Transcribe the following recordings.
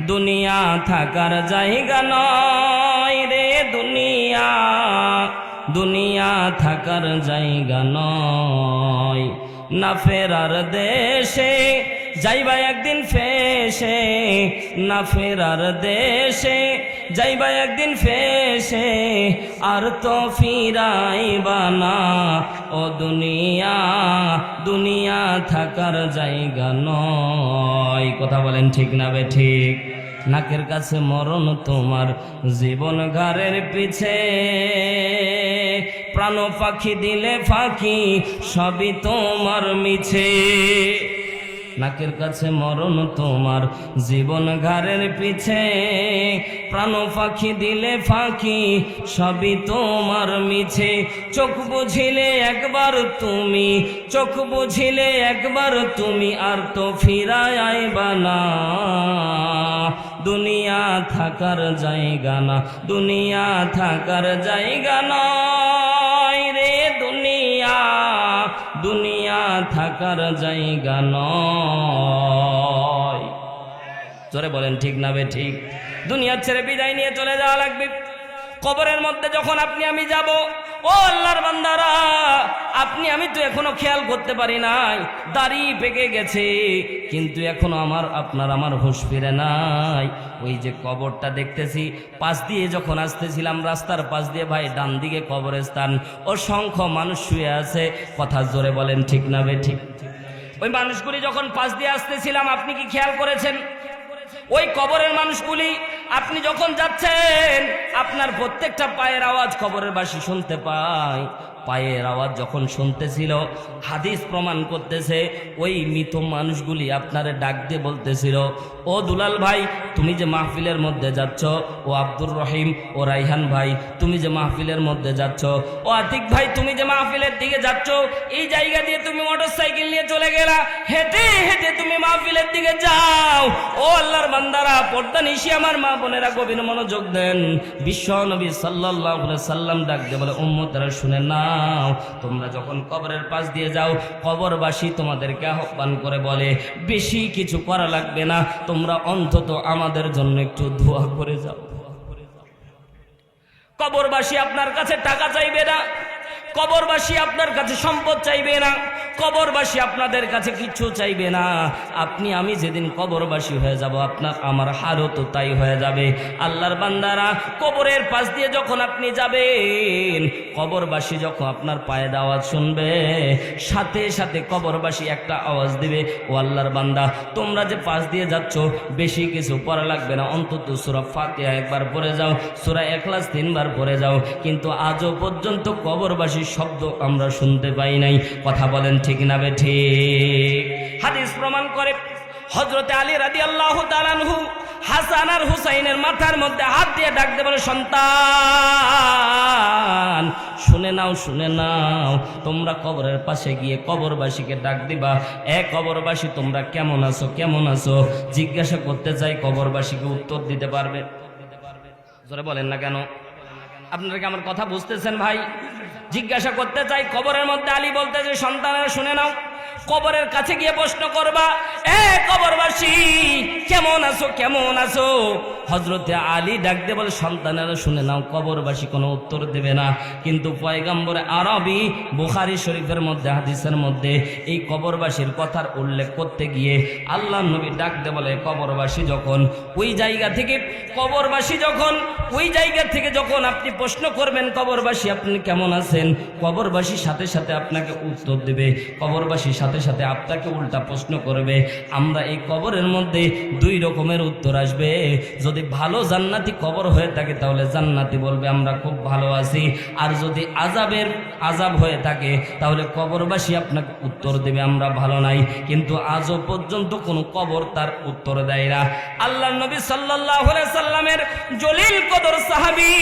দুনিয়া থাকার জায়গা নয় রে দুনিয়া। দুনিয়া থাকার জায়গা নয়। না ফেরার দেশে যাইবা একদিন ফেসে, না ফেরার দেশে যাইবা একদিন ফেসে, আর তো ফিরাইবা না। ও দুনিয়া দুনিয়া থাকার জায়গা নয়। কথা বলেন ঠিক না বে ঠিক? নাকের কাছে মরণ তোমার জীবন ঘরের পিছে। প্রাণ পাখি দিলে ফাঁকি, সবই তোমার মিছে। নাকের কাছে মরণ তোমার জীবন ঘরের পিছে। প্রাণ পাখি দিলে ফাঁকি, সবই তোমার মিছে। চোখ বুঝিলে একবার তুমি, চোখ বুঝিলে একবার তুমি, আর তো ফিরায় আইবা না। দুনিয়া থাকার জায়গা না, দুনিয়া থাকার জায়গা নয় রে দুনিয়া। দুনিয়া থাকার জায়গা নয়। জোরে বলেন, ঠিক না বে, ঠিক? দুনিয়া ছেড়ে বিদায় নিয়ে চলে যাওয়া লাগবে। কবরের মধ্যে যখন আপনি, আমি যাব, ও আল্লাহর বান্দারা, আপনি, আমি তো এখনও খেয়াল করতে পারি নাই, দাড়ি পেকে গেছে, কিন্তু এখনও আমার, আপনার আমার হুঁশ ফিরে নাই। ওই যে কবরটা দেখতেছি, পাশ দিয়ে যখন আসতেছিলাম, রাস্তার পাশ দিয়ে ভাই ডান দিকে কবরস্থান, অসংখ্য মানুষ শুয়ে আছে, কথা জোরে বলেন, ঠিক না বে, ঠিক? ওই মানুষগুলি যখন পাশ দিয়ে আসতেছিলাম, আপনি কি খেয়াল করেছেন? ওই কবরের মানুষগুলি আপনি যখন যাচ্ছেন আপনার প্রত্যেকটা পায়ের আওয়াজ খবরের বাসী শুনতে পায়। পায়ের আওয়াজ যখন শুনতেছিল, হাদিস প্রমাণ করতেছে, ওই মৃত মানুষগুলি আপনারে ডাক দিয়ে বলতেছিল, ও দুলাল ভাই, তুমি যে মাহফিলের মধ্যে যাচ্ছ, ও আব্দুর রহিম, ও রাইহান ভাই, তুমি যে মাহফিলের মধ্যে যাচ্ছ, ও আতিক ভাই, তুমি যে মাহফিলের দিকে যাচ্ছ, এই জায়গা দিয়ে তুমি মোটর সাইকেল নিয়ে চলে গেলা, হেঁটে হেঁটে তুমি মাহফিলের দিকে যাও। ও আল্লাহর বান্দারা, পর্দা নিশি আমার মা বোনেরা গভীর মনোযোগ দেন। বিশ্ব নবী সাল্লাহ সাল্লাম ডাক দিয়ে বলে, উম্মতারা শুনে নাও তোমরা যখন কবরের পাশ দিয়ে যাও, কবরবাসী তোমাদেরকে আহ্বান করে বলে, বেশি কিছু করা লাগবে না, তোমরা অন্তত আমাদের জন্য একটু দোয়া করে যাও। কবরবাসী আপনার কাছে টাকা চাইবে না, কবরবাসী আপনার কাছে সম্পদ চাইবে না, কবরবাসী আপনাদের কাছে কিচ্ছু চাইবে না। আপনি, আমি যেদিন কবরবাসী হয়ে যাব, আপনার, আমার হারও তো তাই হয়ে যাবে। আল্লাহর বান্দারা কবরের পাশ দিয়ে যখন আপনি যাবেন কবরবাসী যখন আপনার পায়ের আওয়াজ শুনবে, সাথে সাথে কবরবাসী একটা আওয়াজ দিবে, ও আল্লাহর বান্দা, তোমরা যে পাশ দিয়ে যাচ্ছ, বেশি কিছু পড়া লাগবে না। অন্তত সুরা ফাতিহা একবার পড়ে যাও, সুরা একলাস তিনবার পড়ে যাও। কিন্তু আজও পর্যন্ত কবরবাসীর শব্দ আমরা শুনতে পাই নাই। কথা বলেন ঠিক না বে ঠিক? হাদিস প্রমাণ করে হজরতে আলী রাদি আল্লাহ তালানহু হাসান আর হুসাইনের মাথার মধ্যে হাত দিয়ে ডাকতে বলে, সন্তান শুনে নাও শুনে নাও। তোমরা কবরের পাশে গিয়ে কবরবাসীকে ডাক দিবা। এ কবরবাসী, তোমরা কেমন আছো? কেমন আছো? জিজ্ঞাসা করতে চাই কবরবাসীকে উত্তর দিতে পারবে। জোরে বলেন না কেন? আপনারা কি আমার কথা বুঝতেছেন ভাই? জিজ্ঞাসা করতে চাই কবরের মধ্যে আলী বলতে যে সন্তানেরা শুনে নাও। কবরের কাছে গিয়ে প্রশ্ন করবা, এ কবরবাসী, কেমন আছো কেমন আছো? হজরতে আলী ডাক দিয়ে বলে, সন্তানেরা, শুনে নাও, কবরবাসী কোনো উত্তর দেবে না। কিন্তু পয়গাম্বরে আরবি বুখারি শরীফের মধ্যে, হাদিসের মধ্যে এই কবরবাসীর কথার উল্লেখ করতে গিয়ে আল্লাহ নবী ডাক দিয়ে বলে, কবরবাসী যখন ওই জায়গা থেকে, কবরবাসী যখন ওই জায়গা থেকে যখন আপনি প্রশ্ন করবেন, কবরবাসী, আপনি কেমন আছেন? কবরবাসীর সাথে সাথে আপনাকে উত্তর দেবে। কবরবাসীর সাথে সাথে সাথে আপনাকে উল্টা প্রশ্ন করবে। আমরা এই কবরের মধ্যে দুই রকমের উত্তর আসবে। যদি ভালো জান্নাতি কবর হয়ে থাকে, তাহলে জান্নাতি বলবে, আমরা খুব ভালো আছি। আর যদি আজাবের আজাব হয়ে থাকে, তাহলে কবরবাসী আপনাকে উত্তর দেবে, আমরা ভালো নাই। কিন্তু আজও পর্যন্ত কোনো কবর তার উত্তর দেয় না। আল্লাহ নবী সাল্লাহ সাল্লামের জলিল কদর সাহাবি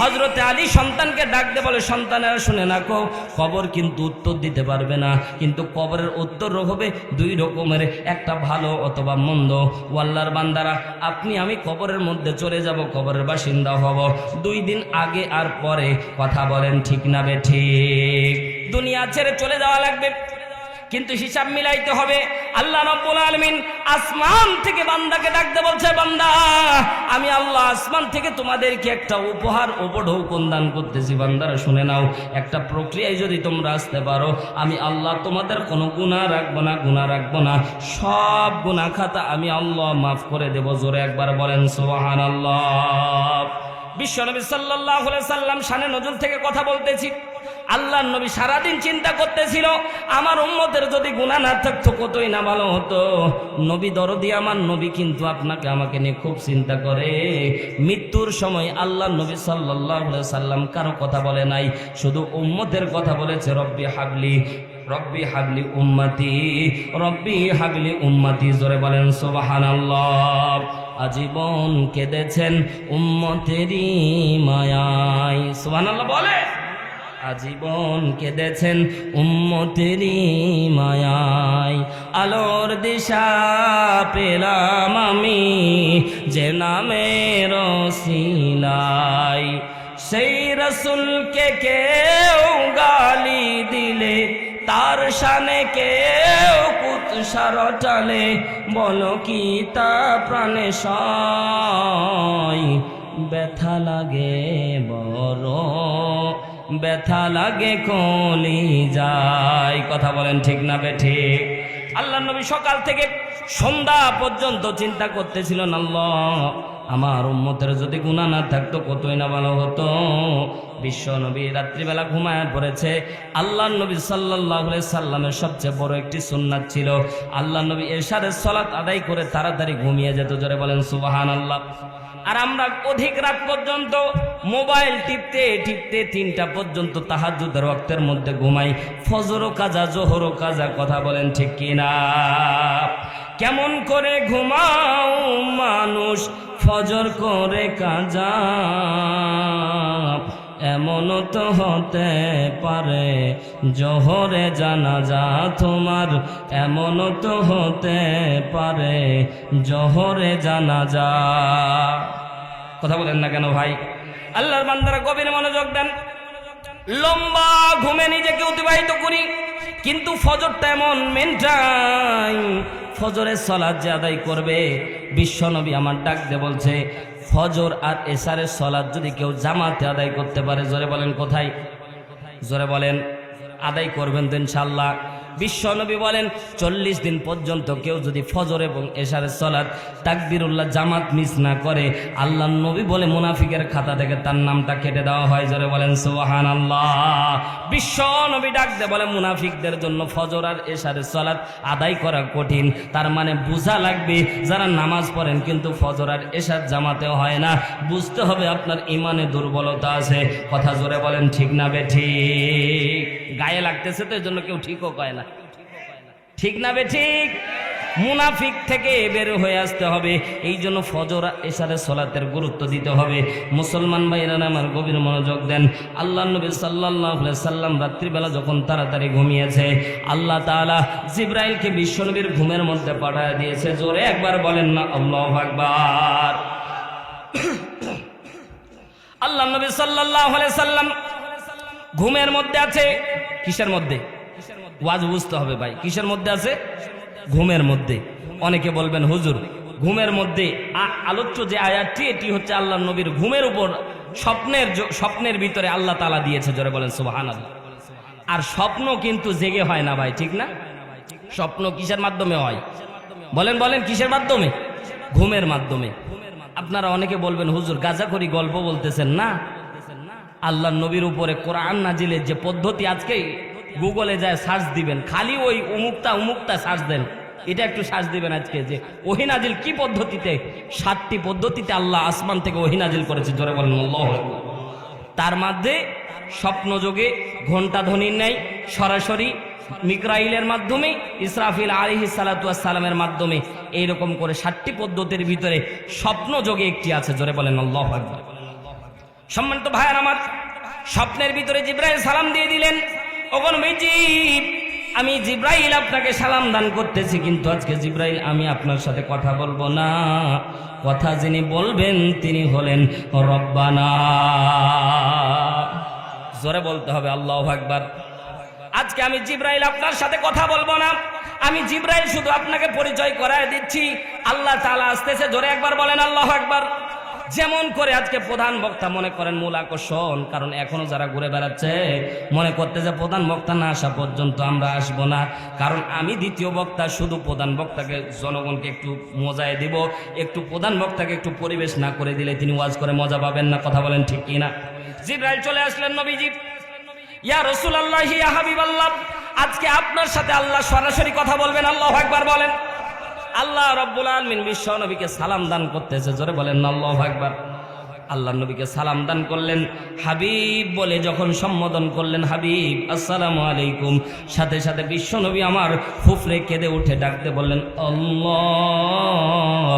হজরতে আলী সন্তানকে ডাকতে বলে, সন্তানেরা শুনে না কো কবর কিন্তু উত্তর দিতে পারবে না। কিন্তু কবরের উত্তর হবে দুই রকমের, একটা ভালো অথবা মন্দ। ওয়াল্লার বান্দারা, আপনি, আমি কবরের মধ্যে চলে যাব, কবরের বাসিন্দা হব। দুই দিন আগে আর পরে কথা বলেন ঠিক না বে ঠিক। দুনিয়া ছেড়ে চলে যাওয়া লাগবে। কিন্তু হিসাব মিলাইতে হবে। আল্লাহ রব্বুল আলমিন আসমান থেকে বান্দাকে ডাকতে বলছে, বান্দা, আমি আল্লাহ আসমান থেকে তোমাদেরকে একটা উপহার উপঢৌকন দান করতেছি। বান্দারা, শুনে নাও, একটা প্রক্রিয়ায় যদি তোমরা আসতে পারো, আমি আল্লাহ তোমাদের কোনো গুণা রাখব না গুণা রাখব না। সব গুণা খাতা আমি আল্লাহ মাফ করে দেব। জোরে একবার বলেন সোহান আল্লাহ বিশ্বনবী সাল্লাহ সাল্লাম শানে নজর থেকে কথা বলতেছি। আল্লাহ নবী সারাদিন চিন্তা করতেছিল, আমার উম্মতের যদি গুণা না থাকতো, কতই না ভালো হতো? নবী দরদি, আমার নবী কিন্তু আপনাকে আমাকে নিয়ে খুব চিন্তা করে। মৃত্যুর সময় আল্লাহ নবী সাল্লাহ সাল্লাম কারও কথা বলে নাই, শুধু উম্মতের কথা বলেছে, রব্বি হাবলি রব্বি হাবলি উম্মতি, রব্বি হাবলি উম্মতি। জোরে বলেন সোবাহান আজীবন কেঁদেছেন উম্মতেরই মায়ায়। সোহান বলে আজীবন কেঁদেছেন উম্মতেরই মায়ায়। আলোর দিশা পেলাম আমি যে নামের সিলাই সেই রসুলকে কেউ গালি দিলে, তার শানে কেউ কুৎসার টালে বলো কি তা প্রাণে সয়? ব্যথা লাগে বড়। ব্যথা লাগে, কলি যায়। কথা বলেন ঠিক না বেঠে আল্লাহ নবী সকাল থেকে সন্ধ্যা পর্যন্ত চিন্তা করতেছিলেন, আল্লাহ, আমার উম্মতের যদি গুণা না থাকতো, কতই না ভালো হতো? বিশ্ব নবী রাত্রিবেলা ঘুমায় পড়েছে। আল্লাহ নবী সাল্লাহ সাল্লামের সবচেয়ে বড় একটি সুন্নাত ছিল। আল্লাহ নবী এরশাদের সলাৎ আদায় করে তাড়াতাড়ি ঘুমিয়ে যেত, জোরে বলেন সুবাহান আল্লাহ আর আমরা অধিক রাত পর্যন্ত মোবাইল টিপতে টিপতে তিনটা পর্যন্ত তাহাজুদের রক্তের মধ্যে ঘুমাই। ফজরও কাজা, জোহরও কাজা, কথা বলেন ঠিক কিনা? কেমন করে ঘুমাও মানুষ, ফজর করে কাজা? এমন তো হতে পারে, জহরে জানা যা তোমার এমন তো হতে পারে, জহরে জানা যা কথা বলেন না কেন ভাই? আল্লাহর বান্দারা গভীর মনোযোগ দেন। লম্বা ঘুমে নিজেকে অতিবাহিত করি, কিন্তু ফজরটা এমন মেনটাই ফজরের সলাদ যে আদায় করবে বিশ্বনবী আমার ডাক দে বলছে ফজর আর এসারের সলাদ যদি কেউ জামাতে আদায় করতে পারে, জোরে বলেন কোথায়? জোরে বলেন, আদায় করবেন তো ইনশাল্লাহ বিশ্বনবী বলেন, চল্লিশ দিন পর্যন্ত কেউ যদি ফজর এবং এশারের সলাদ তাকবিরুল্লাহ জামাত মিস না করে আল্লাহ নবী বলে মুনাফিকের খাতা থেকে তার নামটা কেটে দেওয়া হয়, জোরে বলেন সোহান আল্লাহ বিশ্ব নবী ডাক দে বলে, মুনাফিকদের জন্য ফজর আর এশারের সলাদ আদায় করা কঠিন, তার মানে বোঝা লাগবে, যারা নামাজ পড়েন কিন্তু ফজর আর এশার জামাতেও হয় না। বুঝতে হবে আপনার ইমানে দুর্বলতা আছে। কথা জোরে বলেন, ঠিক না বে ঠিক? গায়ে লাগতেছে তো এই জন্য কেউ ঠিকও কয় না। ঠিক না বে ঠিক? মুনাফিক থেকে বের হয়ে আসতে হবে। এই জন্য ফজর এসারে সলাতের গুরুত্ব দিতে হবে। মুসলমান ভাইরা আমার গভীর মনোযোগ দেন। আল্লাহ নবী সাল্লাহ সাল্লাম রাত্রিবেলা যখন তাড়াতাড়ি ঘুমিয়েছে, আল্লাহ তাআলা জিব্রাইলকে বিশ্বনবীর ঘুমের মধ্যে পাঠায় দিয়েছে। জোরে একবার বলেন না, আল্লাহ আকবার। আল্লাহ নবী সাল্লাহ সাল্লাম ঘুমের মধ্যে আছে? কিসের মধ্যে? ওয়াজ বুঝতে হবে ভাই। কিসের মধ্যে আছে? ঘুমের মধ্যে। অনেকে বলবেন, হুজুর, ঘুমের মধ্যে আলোচ্য যে আয়াতটি, এটি হচ্ছে আল্লাহ নবীর ঘুমের উপর স্বপ্নের স্বপ্নের ভিতরে আল্লাহ তালা দিয়েছে। জোরে বলেন সুবাহান আর স্বপ্ন কিন্তু জেগে হয় না ভাই, ঠিক না? স্বপ্ন কিসের মাধ্যমে হয়? বলেন বলেন, কিসের মাধ্যমে? ঘুমের মাধ্যমে। আপনারা অনেকে বলবেন, হুজুর গাজা করি গল্প বলতেছেন না? আল্লাহ নবীর উপরে কোরআন নাজিলের যে পদ্ধতি আজকে গুগলে যায় সার্চ দিবেন। খালি ওই উমুকটা উমুকটা সার্চ দেন। এটা একটু সার্চ দিবেন আজকে যে ওহিনাজিল কি পদ্ধতিতে, সাতটি পদ্ধতিতে আল্লাহ আসমান থেকে ওহিনাজিল করেছে? জোরে বলেন। তার মধ্যে স্বপ্নযোগে ঘণ্টা ধ্বনির নেই সরাসরি মিকরাইলের মাধ্যমে, ইসরাফিল আলিহি সালামের মাধ্যমে এইরকম করে সাতটি পদ্ধতির ভিতরে স্বপ্নযোগে একটি আছে। জোরে বলেন, আল্লাহ সম্মানিত ভাইয়ার আমার, স্বপ্নের ভিতরে জিব্রাইল সালাম দিয়ে দিলেন। ওগন মেজিব আমি জিব্রাইল আপনাকে সালাম দান করতেছি, কিন্তু আজকে জিব্রাইল, আমি আপনার সাথে কথা বলব না। কথা যিনি বলবেন, তিনি হলেন রব্বানা। জোরে বলতে হবে, আল্লাহ একবার আজকে আমি জিব্রাইল আপনার সাথে কথা বলব না। আমি জিব্রাইল শুধু আপনাকে পরিচয় করায় দিচ্ছি। আল্লাহ তাআলা আসতেছে, জোরে একবার বলেন আল্লাহ একবার যেমন করে আজকে প্রধান বক্তা মনে করেন মূল আকর্ষণ, কারণ এখনও যারা ঘুরে বেড়াচ্ছে, মনে করতে যে প্রধান বক্তা না আসা পর্যন্ত আমরা আসব না। কারণ আমি দ্বিতীয় বক্তা, শুধু প্রধান বক্তাকে, জনগণকে একটু মজায় দিব। একটু প্রধান বক্তাকে একটু পরিবেশ না করে দিলে তিনি ওয়াজ করে মজা পাবেন না, কথা বলেন ঠিক কিনা? জিব্রাইল চলে আসলেন নবীজি। ইয়া রসুল আল্লাহ হাবিব আল্লাহ আজকে আপনার সাথে আল্লাহ সরাসরি কথা বলবেন, আল্লাহ একবার বলেন। আল্লাহ রব্বুল আলমিন বিশ্ব নবীকে সালাম দান করতেছে, জোরে বলেন, আল্লাহ একবার আল্লাহ নবীকে সালাম দান করলেন, হাবিব বলে যখন সম্বোধন করলেন, হাবিব, আসসালামু আলাইকুম। সাথে সাথে বিশ্ব নবী আমার ফুফরে কেঁদে উঠে ডাকতে বললেন, আল্লাহ।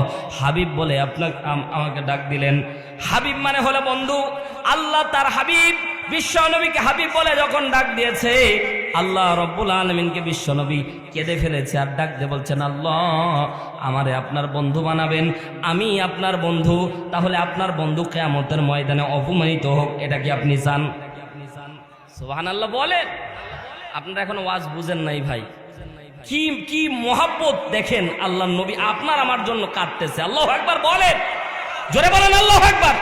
হাবিব বলে, আপনাকে আমাকে ডাক দিলেন। হাবিব মানে হলো বন্ধু। আল্লাহ তার হাবিব, বিশ্ব নবীকে হাবিব বলে যখন ডাক দিয়েছে আল্লাহ রব্বুল আলমিনকে বিশ্ব নবী কেঁদে ফেলেছে আর ডাক দিয়ে বলছেন, আল্লাহ, আমারে আপনার বন্ধু বানাবেন। আমি আপনার বন্ধু, তাহলে আপনার বন্ধু কেয়ামতের ময়দানে অপমানিত হোক, এটা কি আপনি চান? সোহান আল্লাহ বলেন। আপনারা এখন ওয়াজ বুঝেন নাই ভাই। কি কি মহাব্বত দেখেন আল্লাহ নবী আপনার আমার জন্য কাঁদতেছে। আল্লাহ একবার বলেন। জোরে বলেন, আল্লাহ একবার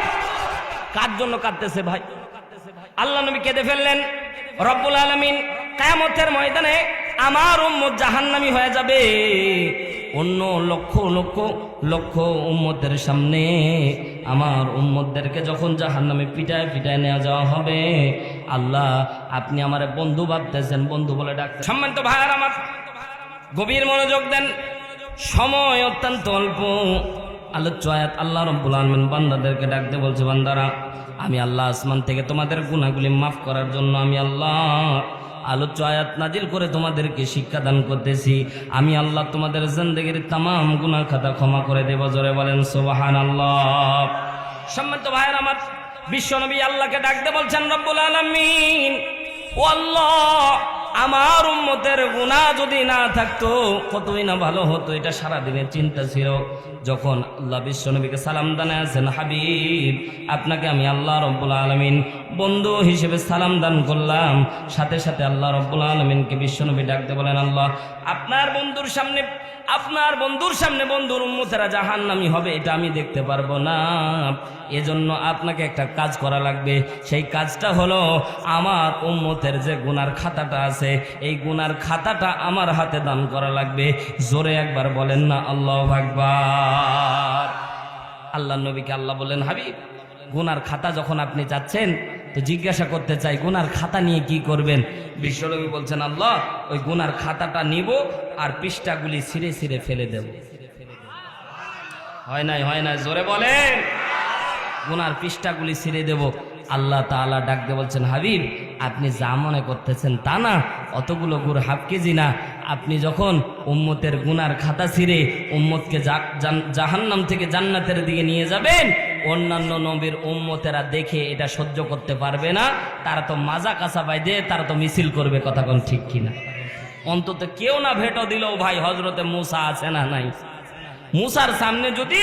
কার জন্য কাঁদতেছে ভাই? আল্লাহ নবী কেঁদে ফেললেন। রব্বুল আলমিন কায়ামতের ময়দানে আমার উম্মত জাহান্নামি হয়ে যাবে। অন্য লক্ষ লক্ষ লক্ষ উম্মতের সামনে আমার উম্মতদেরকে যখন জাহান্নামে পিটায় পিটায় নেওয়া যাওয়া হবে, আল্লাহ আপনি আমার বন্ধু ভাবতেছেন, বন্ধু বলে ডাকতেন সম্মানিত ভাইয়ার আমার গভীর মনোযোগ দেন। সময় অত্যন্ত অল্প। আলোচ্য আল্লাহ রব্বুল আলমিন বান্দাদেরকে ডাকতে বলছে, বান্দারা, আমি আল্লাহ আসমান থেকে তোমাদের গুণাগুলি মাফ করার জন্য আমি আল্লাহ আলোচ্য আয়াত নাজিল করে তোমাদেরকে শিক্ষা দান করতেছি। আমি আল্লাহ তোমাদের জিন্দগির তামাম গুনাহ খাতা ক্ষমা করে দেব। জোরে বলেন সোবাহান আল্লাহ সম্মানিত ভাইয়ের আমার বিশ্বনবী আল্লাহকে ডাকতে বলছেন, রব্বুল আলমিন, ও আল্লাহ, আমার উম্মতের গুণা যদি না থাকতো, কতই না ভালো হতো? এটা সারাদিনের চিন্তা ছিল। যখন আল্লাহ বিশ্বনবীকে সালাম দানে আছেন হাবিব, আপনাকে আমি আল্লাহ রব্বুল আলমিন বন্ধু হিসেবে সালাম দান করলাম। সাথে সাথে আল্লাহ রব্বুল আলমিনকে বিশ্বনবী ডাকতে বলেন, আল্লাহ, আপনার বন্ধুর সামনে, আপনার বন্ধুর সামনে বন্ধুর উম্মতেরা জাহান্নামি হবে, এটা আমি দেখতে পারব না। এজন্য আপনাকে একটা কাজ করা লাগবে। সেই কাজটা হলো আমার উম্মতের যে গুনার খাতাটা আছে, এই গুনার খাতাটা আমার হাতে দান করা লাগবে। জোরে একবার বলেন না, আল্লাহ আকবার। আল্লাহ নবীকে আল্লাহ বলেন, হাবিব, গুনার খাতা যখন আপনি চাচ্ছেন তো জিজ্ঞাসা করতে চাই, গুনার খাতা নিয়ে কি করবেন? বিশ্বনবী বলছেন, আল্লাহ, ওই গুনার খাতাটা নিব আর পৃষ্ঠাগুলি ছিঁড়ে ছিঁড়ে ফেলে দেব। হয় নাই হয় নাই, জোরে বলেন। গুনার পৃষ্ঠাগুলি ছিঁড়ে দেব। আল্লাহ তাআলা ডাক দিয়ে বলছেন, হাবিব, আপনি যা মনে করতেছেন তা না, অতগুলো গুড় হাফ কেজি না। আপনি যখন উম্মতের গুনার খাতা ছিঁড়ে উম্মতকে জাহান্নাম থেকে জান্নাতের দিকে নিয়ে যাবেন অন্যান্য নবীর উম্মতেরা দেখে এটা সহ্য করতে পারবে না। তারা তো মাজা কাঁচা বাইদে তারা তো মিছিল করবে, কথা কোন ঠিক কিনা? অন্তত কেউ না ভেটো দিলেও ভাই হজরতে মুসা আছে না নাই? মুসার সামনে যদি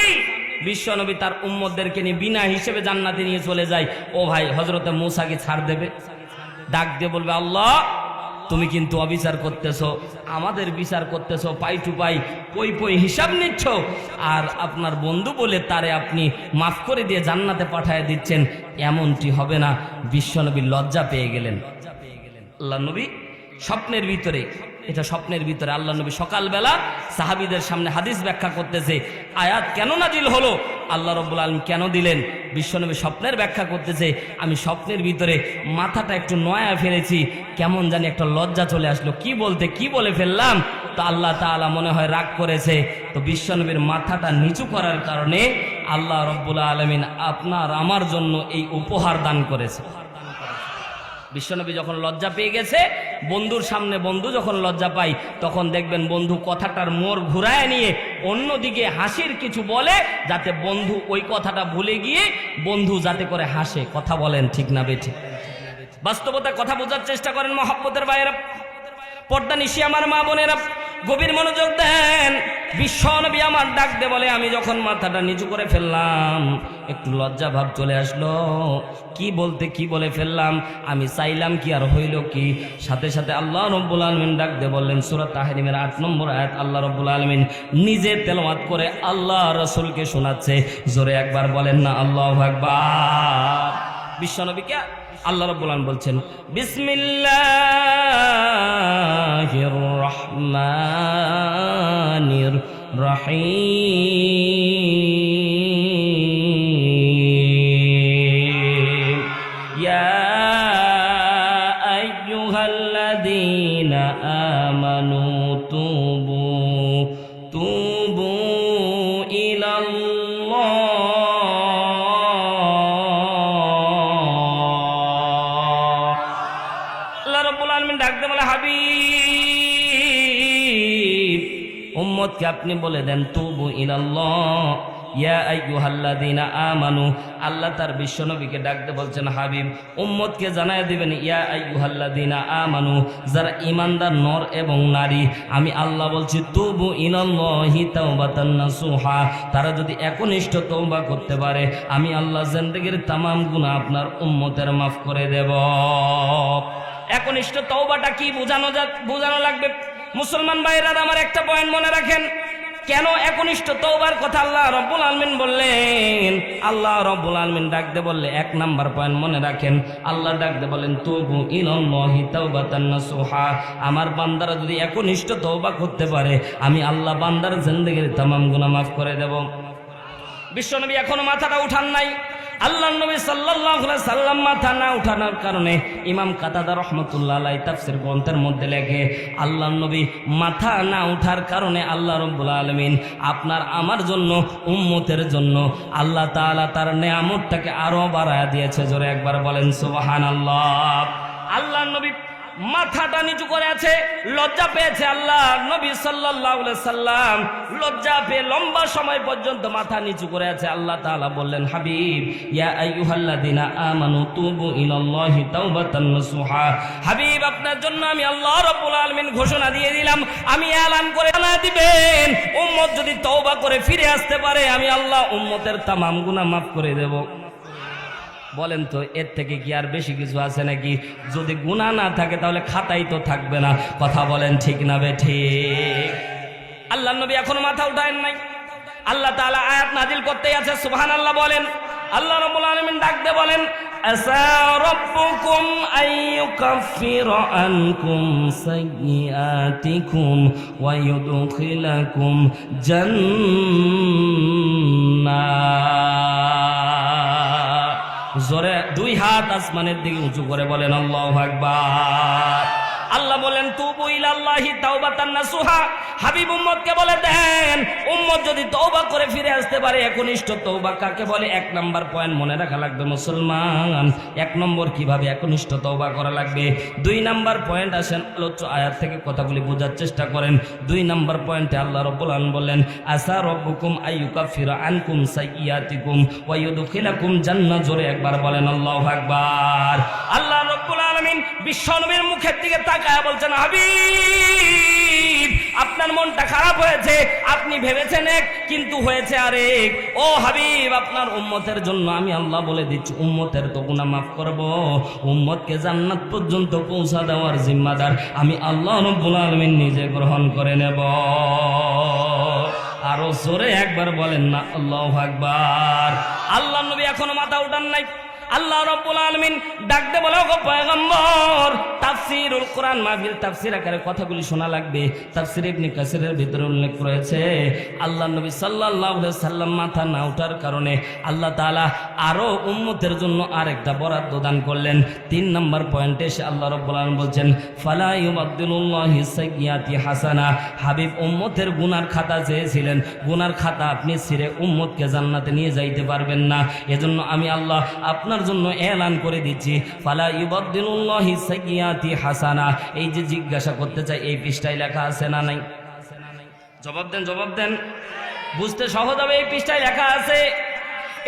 বিশ্বনবী তার উম্মদদেরকে নিয়ে বিনা হিসেবে জান্নাতে নিয়ে চলে যায়, ও ভাই হজরতে মুসাকে ছাড় দেবে? ডাক দিয়ে বলবে, আল্লাহ তুমি কিন্তু অবিচার করতেছ, আমাদের বিচার করতেছ, পাই টু পাই, পই পই হিসাব নিচ্ছ। আর আপনার বন্ধু বলে তারে আপনি মাফ করে দিয়ে জান্নাতে পাঠায় দিচ্ছেন, এমনটি হবে না। বিশ্বনবী লজ্জা পেয়ে গেলেন। আল্লাহ নবী স্বপ্নের ভিতরে এটা স্বপ্নের ভিতরে আল্লাহ নবী সকালবেলা সাহাবিদের সামনে হাদিস ব্যাখ্যা করতেছে। আয়াত কেন নাজিল হলো? আল্লাহ রব্বুল আলম কেন দিলেন? বিশ্বনবী স্বপ্নের ব্যাখ্যা করতেছে। আমি স্বপ্নের ভিতরে মাথাটা একটু নয়া ফেলেছি, কেমন জানি একটা লজ্জা চলে আসলো। কি বলতে, কি বলে ফেললাম? তো আল্লাহ তাআলা মনে হয় রাগ করেছে। তো বিশ্বনবীর মাথাটা নিচু করার কারণে আল্লাহ রব্বুল আলমিন আপনার, আমার জন্য এই উপহার দান করেছে। বিশ্বনবী যখন লজ্জা পেয়ে গেছে, বন্ধুর সামনে বন্ধু যখন লজ্জা পায়, তখন দেখবেন বন্ধু কথাটার মোড় ঘুরায় নিয়ে অন্যদিকে হাসির কিছু বলে, যাতে বন্ধু ওই কথাটা ভুলে গিয়ে বন্ধু যাতে করে হাসে। কথা বলেন ঠিক না বেঠে বাস্তবতা কথা বোঝার চেষ্টা করেন মহাব্বতের বাইরে পর্দা নিশি আমার মা বোনেরা। গভীর মনোযোগ দেন। বিশ্বনবী আমার ডাক দে বলে, আমি যখন মাথাটা নিচু করে ফেললাম, একটু লজ্জা ভাব চলে আসলো। কি বলতে কি বলে ফেললাম? আমি চাইলাম কি আর হইল কি? সাথে সাথে আল্লাহ রব্বুল আলমিন ডাক দে বললেন সুরত তাহরিমের আট নম্বর আয়াত আল্লাহ রব্বুল আলমিন নিজে তেলাওয়াত করে আল্লাহ রসুলকে শোনাচ্ছে। জোরে একবার বলেন না, আল্লাহ একবার বিশ্বনবীকে আল্লাহ রব্বুল আলম বলছেন বিসমিল্লাহির রহমানির রহিম। উম্মতকে আপনি বলে দেন, তুবু ইলাল্লাহ, ইয়া আইয়ুহাল্লাযীনা আমানু। আল্লাহ তার বিশ্বনবীকে ডাকতে বলছেন, হাবিব, উম্মতকে জানায় দিবেন, ইয়া আইয়ুহাল্লাযীনা আমানু, যারা ঈমানদার নর এবং নারী, আমি আল্লাহ বলছি, তুবু ইলাল্লাহি তাওবাতান নাসুহা। তারা যদি একনিষ্ঠ তওবা করতে পারে, আমি আল্লাহ জিন্দেগীর তামাম গুনাহ আপনার উম্মতের মাফ করে দেব। একনিষ্ঠ তওবাটা কি বোঝানো যা বোঝানো লাগবে? মুসলমান ভাইরা আমার একটা পয়েন্ট মনে রাখেন। কেন একনিষ্ঠ তওবার কথা আল্লাহ রব্বুল আলমিন বললেন? আল্লাহ রব্বুল আলমিন ডাকতে বললে এক নাম্বার পয়েন্ট মনে রাখেন। আল্লাহ ডাকতে বলেন, তবু নাসুহা। আমার বান্দারা যদি একনিষ্ঠ তওবা করতে পারে, আমি আল্লাহ বান্দার জিন্দেগীর তামাম গুনাহ মাফ করে দেব। বিশ্বনবী এখনও মাথাটা উঠান নাই। আল্লাহ নবী আলাইহি সাল্লাম মাথা না উঠানোর কারণে ইমাম কাতাদা রহমতুল্লাহ আলাই গ্রন্থের মধ্যে লেখে আল্লাহ নবী মাথা না উঠার কারণে আল্লাহ রব্বুল আলমিন আপনার আমার জন্য, উম্মতের জন্য আল্লাহ তাআলা তার নেয়ামতটাকে আরও বাড়ায় দিয়েছে। জোরে একবার বলেন, সুবহানাল্লাহ। আল্লাহ নবী মাথাটা নিচু করে আছে, লজ্জা পেয়েছে আল্লাহ, নবী আলাইহি সাল্লাম। লজ্জা পেয়ে লম্বা সময় পর্যন্ত মাথা নিচু করে আছে। আল্লাহ তাআলা বললেন, হাবিব, ইয়া আইয়ুহাল্লাযিনা আমানু তুবু ইলাল্লাহি তাওবাতান হাবিব, আপনার জন্য আমি আল্লাহ রাব্বুল আলামিন ঘোষণা দিয়ে দিলাম, আমি এলান করে জানা দিবেন। উম্মত যদি তওবা করে ফিরে আসতে পারে, আমি আল্লাহ উম্মতের তামাম গুনাহ মাফ করে দেব। বলেন তো, এর থেকে কি আর বেশি কিছু আছে নাকি? যদি গুণা না থাকে তাহলে খাতাই তো থাকবে না। কথা বলেন ঠিক না বে, ঠিক। আল্লাহ নবী এখনও মাথা উঠায়েন নাই। আল্লাহ তাআলা আয়াত নাজিল করতেই আছে সুবহান আল্লাহ বলেন। আল্লাহ রাব্বুল আলামিন ডাকতে বলেন, আসা আসমানের দিকে উঁচু করে বলেন আল্লাহ আকবার। আল্লাহ বলেন, তুবু ইলাল্লাহি তাওবাতান নাসুহা। হাবিব উম্মতকে বলে, দেন উম্মত যদি তওবা করে ফিরে আসতে পারে, একনিষ্ঠ তওবা কাকে বলে? এক নাম্বার পয়েন্ট মনে রাখা লাগবে মুসলমান। এক নম্বর, কীভাবে একনিষ্ঠ তওবা করা লাগবে? দুই নাম্বার পয়েন্ট আসেন, আলোচ্য আয়াত থেকে কথাগুলি বোঝার চেষ্টা করেন। দুই নাম্বার পয়েন্টে আল্লাহ রব্বুল আলামিন বললেন আসা রব্বুকুম আইয়ুকাফিরা আনকুম সাইয়্যাতিকুম ওয়া ইউদখিলাকুম জান্নাত। জোরে একবার বলেন, আল্লাহু আকবার। আল্লাহ আলামিন বিশ্বনবীর মুখের দিকে তাকায় বলছেন, হাবিব, আপনার মনটা খারাপ হয়েছে, আপনি ভেবেছেন এক, কিন্তু হয়েছে আরেক। ও হাবিব, আপনার উম্মতের জন্য আমি আল্লাহ বলে দিচ্ছি, উম্মতের তো গুনাহ মাফ করব। উম্মতকে জান্নাত পর্যন্ত পৌঁছা দেওয়ার জিম্মাদার আমি আল্লাহ রব্বুল আলামিন নিজে গ্রহণ করে নেব। আরও জোরে একবার বলেন না, আল্লাহ আকবার। আল্লাহ নবী এখনও মাথা উঠান নাই। আল্লাহ রাব্বুল আলমিন ডাকতে বলে, ওগো পয়গম্বর, তাফসীরুল কোরআন মাহফিল, তাফসীর আকারে কথাগুলি শোনা লাগবে। তাফসীর ইবনে কাসিরের ভিতরে উল্লেখ রয়েছে, আল্লাহ নবী সাল্লাল্লাহু আলাইহি সাল্লাম মাথা না ওঠার কারণে আল্লাহ তাআলা আরও উম্মতের জন্য আরেকটা বরাদ্দ দান করলেন। তিন নম্বর পয়েন্টে এসে আল্লাহ রাব্বুল আলামিন বলছেন, ফালা ইউবাদদিলুল্লাহি সাইয়্যাতি হাসানা। হাবিব, উম্মতের গুনার খাতা চেয়েছিলেন। গুনার খাতা আপনি ছিঁড়ে উম্মতকে জান্নাতে নিয়ে যাইতে পারবেন না। এজন্য আমি আল্লাহ আপনার জন্য এলান করে দিচ্ছি। ফালা ইবদ্দিনুল্লাহি সাইয়াতি হাসানা। এই যে জিজ্ঞাসা করতে চাই, এই পৃষ্ঠায় লেখা আছে না নাই? জবাব দেন জবাব দেন। বুঝতে সহজ হবে, এই পৃষ্ঠায় লেখা আছে।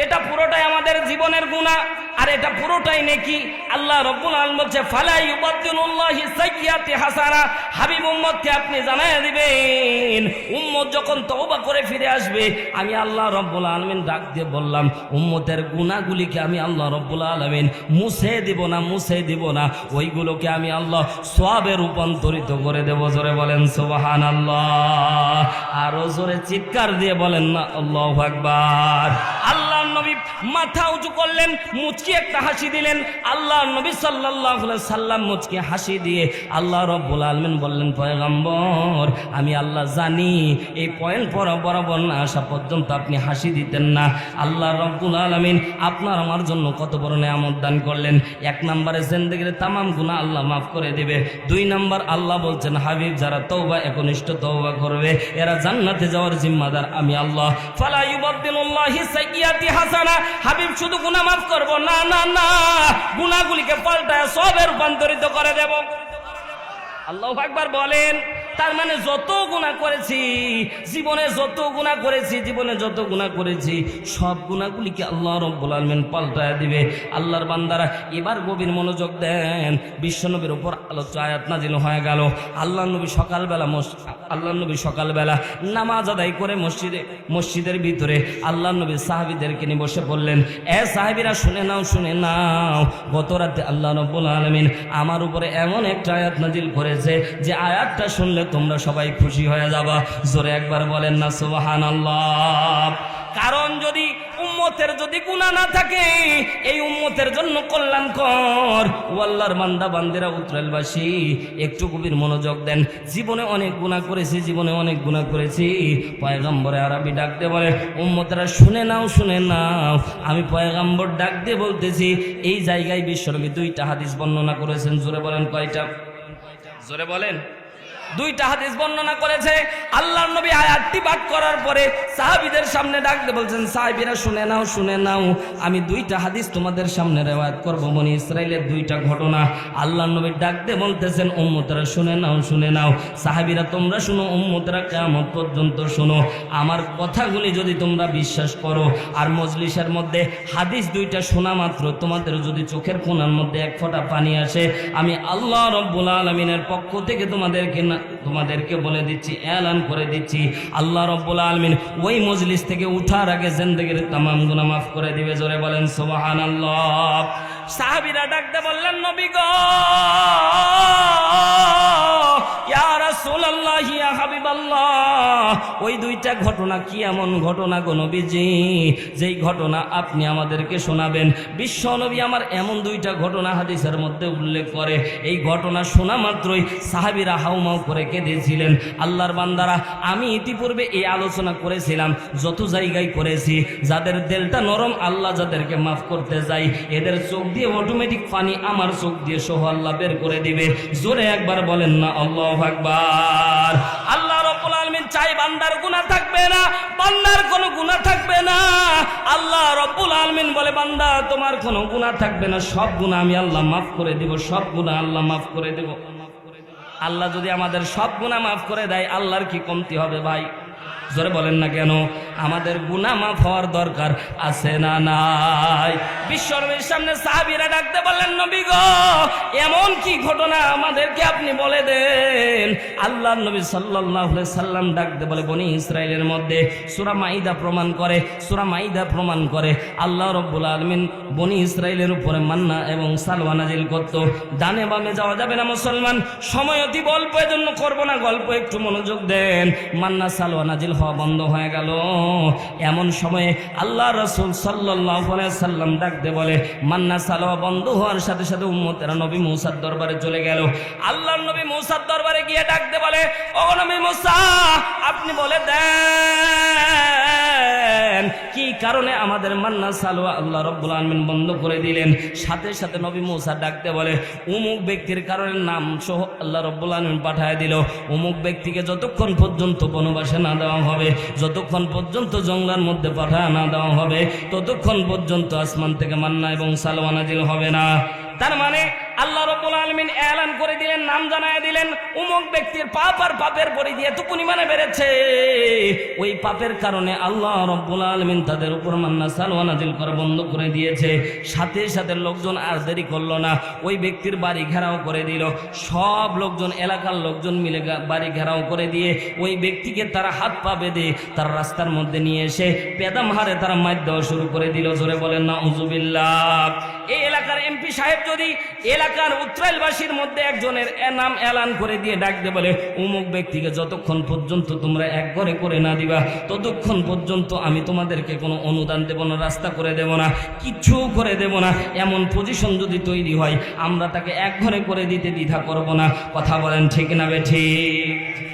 এটা পুরোটাই আমাদের জীবনের গুণা আর এটা পুরোটাই নাকি? আল্লাহ রব্বুল আলম বলছে ফালাই উবাদ্দিনুল্লাহি সাইয়্যাতি হাসানা। হাবিব উম্মতকে আপনি জানায় দিবেন, উম্মত যখন তওবা করে ফিরে আসবে, আমি আল্লাহ রব্বুল আলমিন ডাক দিয়ে বললাম, উম্মতের গুণাগুলিকে আমি আল্লাহ রব্বুল আলমিন মুছে দিব না, মুছে দিব না। ওইগুলোকে আমি আল্লাহ সোয়াবে রূপান্তরিত করে দেব। জোরে বলেন সুবাহান আল্লাহ আরও জোরে চিৎকার দিয়ে বলেন না, আল্লাহ আকবার। আল্লাহ নবী মাথা উঁচু করলেন, মুচকি একটা হাসি দিলেন। আল্লাহ নবী সাল্লাহ সাল্লাম মুচকি হাসি দিয়ে আল্লাহ রব্বুল আলমিন বললেন, পয়গম্বর, আমি আল্লাহ জানি, এই পয়েন্ট পর বরাবর না আসা পর্যন্ত আপনি হাসি দিতেন না। আল্লাহ রব্বুল আলমিন আপনার আমার জন্য কত বড় নেয়ামত দান করলেন। এক নম্বরে জিন্দগির তামাম গুণা আল্লাহ মাফ করে দিবে। দুই নম্বর আল্লাহ বলছেন, হাবিব, যারা তৌবা একনিষ্ঠ তৌবা করবে, এরা জান্নাতে যাওয়ার জিম্মাদার আমি আল্লাহ। ফালা হাসানা, হাবিব, শুধু গুনাহ মাফ করব না না না না। গুণাগুলিকে পাল্টায় সবের রূপান্তরিত করে দেব। আল্লাহ একবার বলেন তার মানে যত গুণা করেছি, জীবনে যত গুণা করেছি, জীবনে যত গুণা করেছি, সব গুণাগুলিকে আল্লাহ রব্বুল আলমিন পাল্টায় দিবে। আল্লাহর বান্দারা, এবার গভীর মনোযোগ দেন। বিশ্বনবীর উপর আলোচ্য আয়াত নাজিল হয়ে গেল। আল্লাহ নবী সকালবেলা আল্লাহ নবী সকালবেলা নামাজ আদায় করে মসজিদে, মসজিদের ভিতরে আল্লাহ নবী সাহাবিদেরকে নিয়ে বসে পড়লেন এ সাহাবিরা, শুনে নাও শুনে নাও। গত রাতে আল্লাহ রব্বুল আলমিন আমার উপরে এমন একটা আয়াত নাজিল করেছে যে আয়াতটা শুনলে তোমরা সবাই খুশি হয়ে যাবা। জোরে একবার বলেন না সুবাহান আল্লাহ কারণ যদি উম্মতের যদি গুণা না থাকে, এই উম্মতের জন্য কল্যাণকর। ও আল্লাহর বান্দা, বান্দিরা উত্তরালবাসী একটু গভীর মনোযোগ দেন। জীবনে অনেক গুণা করেছি, জীবনে অনেক গুণা করেছি। পয়গম্বরে আরবি ডাকতে বলে, উম্মতেরা শুনে নাও শুনে নাও। আমি পয়গাম্বর ডাক দিয়ে বলতেছি, এই জায়গায় বিশ্বনবী দুইটা হাদিস বর্ণনা করেছেন। জোরে বলেন কয়টা? জোরে বলেন। দুইটা হাদিস বর্ণনা করেছে। আল্লাহর নবী আয়াতটি পাঠ করার পরে সাহাবীদের সামনে ডাকতে বলছেন, সাহাবীরা শুনে নাও শুনে নাও, আমি দুইটা হাদিস তোমাদের সামনে রেওয়ায়াত করব। বনি ইসরাইলের দুইটা ঘটনা। আল্লাহর নবী ডাকতে বলতেছেন, উম্মতরা শুনে নাও শুনে নাও, সাহাবীরা তোমরা শুনো, উম্মতরা কিয়ামত পর্যন্ত শুনো। আমার কথাগুলি যদি তোমরা বিশ্বাস করো, আর মজলিসের মধ্যে হাদিস দুইটা শোনা মাত্র, তোমাদের যদি চোখের কোনার মধ্যে এক ফোঁটা পানি আসে, আমি আল্লাহ রব্বুল আলমিনের পক্ষ থেকে তোমাদেরকে না তোমাদেরকে বলে দিচ্ছি, এলান করে দিচ্ছি। আল্লাহ রব্বুল আলমিন ওই মজলিস থেকে উঠার আগে জেন্দেগির তামাম গুনা মাফ করে দিবে, জোরে বলেন সোবাহান আল্লাহ সাহাবিরা ডাকতে বললেন, নবী গো! রাসূলুল্লাহ ওই দুইটা ঘটনা কি এমন ঘটনা গো নবীজি? যেই ঘটনা আপনি আমাদেরকে শোনাবেন। বিশ্ব নবী আমার এমন দুইটা ঘটনা হাদিসের মধ্যে উল্লেখ করে। এই ঘটনা শোনা মাত্রই সাহাবীরা হাউমাউ করে কেঁদেছিলেন। আল্লাহর বান্দারা, আমি ইতিপূর্বে এই আলোচনা করেছিলাম, যত জায়গায় করেছি, যাদের দিলটা নরম, আল্লাহ যাদেরকে মাফ করতে যাই এদের চোখ দিয়ে অটোমেটিক পানি আমার চোখ দিয়ে সহ আল্লাহ বের করে দিবে। জোরে একবার বলেন না, আল্লাহ আকবার। আল্লাহ রব্বুল আলমিন চাই বান্দার গুনাহ থাকবে না, বান্দার কোনো গুনাহ থাকবে না। আল্লাহ রব্বুল আলমিন বলে, বান্দা, তোমার কোনো গুনাহ থাকবে না, সব গুনাহ আমি আল্লাহ মাফ করে দিব, সব গুনাহ আল্লাহ মাফ করে দেব। আল্লাহ যদি আমাদের সব গুনাহ মাফ করে দেয়, আল্লাহর কি কমতি হবে ভাই? জোরে বলেন না কেন? আমাদের গুনাহ মাফ হওয়ার দরকার আছে না নাই? বিশ্বনবীর সামনে সাহাবীরা ডাকতে বললেন, নবী গো, এমন কি ঘটনা আমাদেরকে আপনি বলে দেন? আল্লাহ নবী আলাইহি সাল্লাম ডাকতে বলে, বনি ইসরাইলের মধ্যে সূরা মাইদা প্রমাণ করে, সূরা মাইদা প্রমাণ করে, আল্লাহ রব্বুল আলামিন বনি ইসরাইলের উপরে মান্না এবং সালওয়া নাজিল করত। ডানে বামে যাওয়া যাবে না মুসলমান। সময় অতি অল্প, এজন্য করব না। গল্প একটু মনোযোগ দেন। মান্না সালওয়া নাজিল হওয়া বন্ধ হয়ে গেল। এমন সময়ে আল্লাহ রসুল সাল্লাহ সাল্লাম ডাকতে বলে, মান্না সালোয়া বন্ধ হওয়ার সাথে সাথে উম্মতেরা নবী মৌসার দরবারে চলে গেল। আল্লাহ নবী মৌসার দরবারে গিয়ে ডাকতে বলে ও নবী মৌসা, আপনি বলে দেন কি কারণে আমাদের মান্না সালোয়া আল্লাহ রব্বুল আলমিন বন্ধ করে দিলেন? সাথে সাথে নবী মৌসা ডাকতে বলে উমুক ব্যক্তির কারণে নাম সহ আল্লাহ রব্বুল আলমিন পাঠায় দিল। উমুক ব্যক্তিকে যতক্ষণ পর্যন্ত বনবাসে না দেওয়া হবে, যতক্ষণ পর্যন্ত জঙ্গলার মধ্যে পাঠায় না দেওয়া হবে, ততক্ষণ পর্যন্ত আসমান থেকে মান্না এবং সালোয়া নাজিল হবে না। তার মানে আল্লাহ রব্বুল আলমিন এলান করে দিলেন, নাম জানায় দিলেন, উমুক ব্যক্তির পাপ আর পাপের পরিধি এত পরিমাণে বেড়েছে। ওই পাপের কারণে আল্লাহ রব্বুল আলমিন তাদের উপর মান্না সালওয়া নাজিল করা বন্ধ করে দিয়েছে। সাথে সাথে লোকজন আর দেরি করল না। ওই ব্যক্তির বাড়ি ঘেরাও করে দিল। সব লোকজন, এলাকার লোকজন মিলে বাড়ি ঘেরাও করে দিয়ে ওই ব্যক্তিকে তারা হাত পা বেঁধে তার রাস্তার মধ্যে নিয়ে এসে পেদাম হারে তারা মার দেওয়া শুরু করে দিল। জোরে বলেন না উজুবিল্লাহ এই এলাকার এমপি সাহেব যদি এলাকার উত্তরাইলবাসীর মধ্যে একজনের নাম এলান করে দিয়ে ডাকতে বলে উমুক ব্যক্তিকে যতক্ষণ পর্যন্ত তোমরা এক ঘরে করে না দিবা, ততক্ষণ পর্যন্ত আমি তোমাদেরকে কোনো অনুদান দেব না, রাস্তা করে দেব না কিচ্ছু করে দেব না, এমন পজিশন যদি তৈরি হয়, আমরা তাকে এক ঘরে করে দিতে দ্বিধা করব না। কথা বলেন ঠিক না বে ঠিক?